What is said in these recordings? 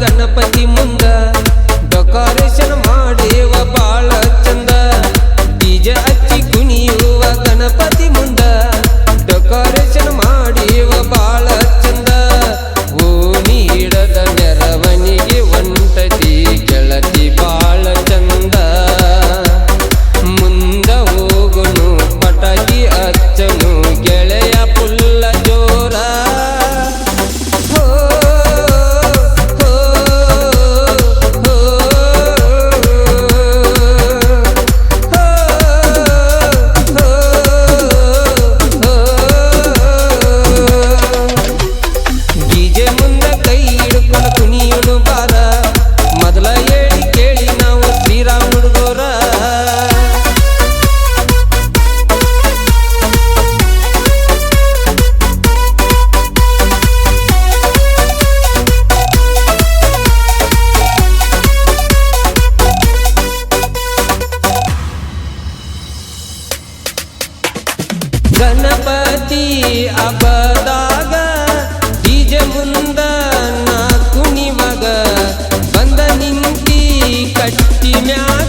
ಗಣಪತಿ ಮುಂದ ಡೆಕೋರೇಷನ್ ಮಾಡೇವ ಬಾಳ ಚಂದ. ಬೀಜ ಹಚ್ಚಿ ಕುಣಿಯುವ ಗಣಪತಿ ಮುಂದ ಡೆಕೋರೇಷನ್ ಗಣಪತಿ ಹಬ್ಬದಾಗ ಬೀಜ ಮುಂದ ನಾ ಬಂದ ನಿಂತಿ ಕಟ್ಟಿ ಮ್ಯಾಗ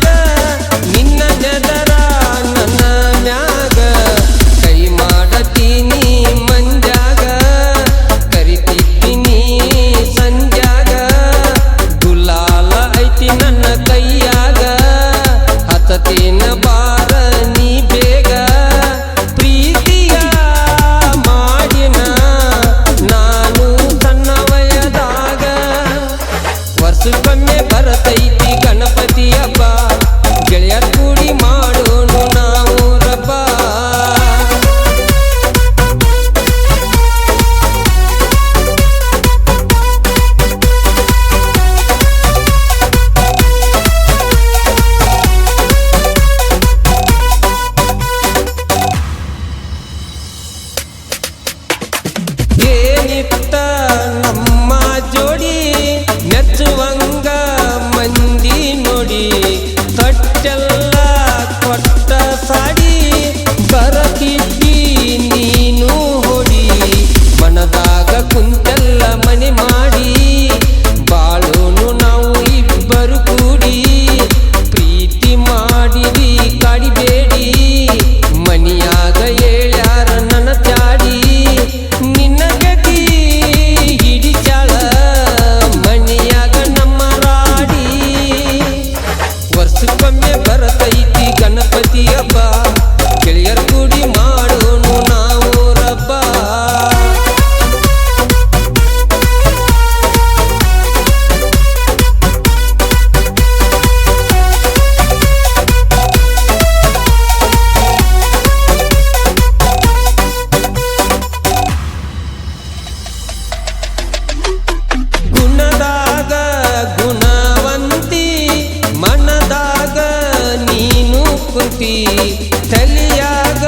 ತಲಿಯಾಗ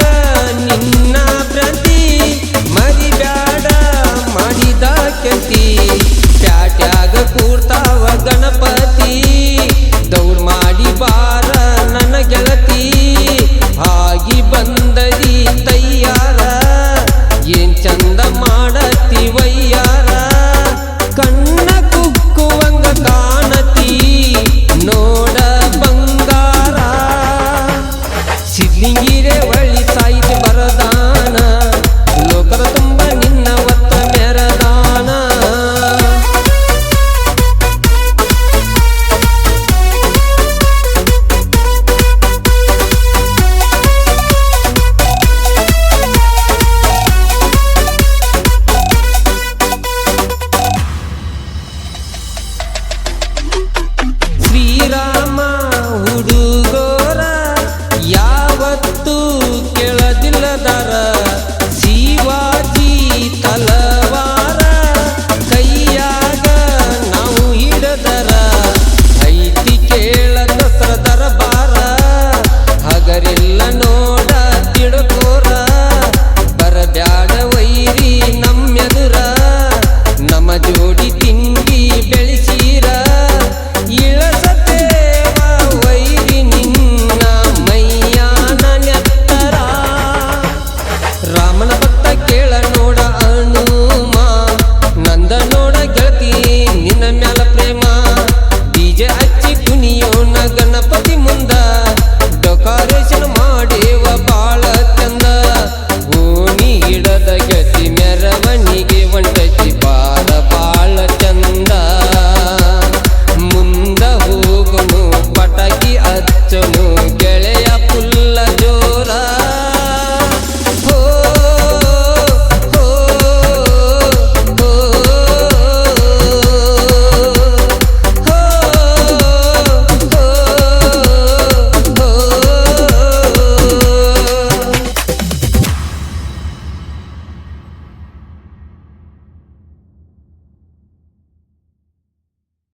ನಿನ್ನ ಪ್ರತಿ ಮರಿಬ್ಯಾಡ ಮಾಡಿದ ಕೆತಿ ನಿಂಗಿರೇ ಒಳ್ಳಿ ಸಾಯಿತು ಬರದಾ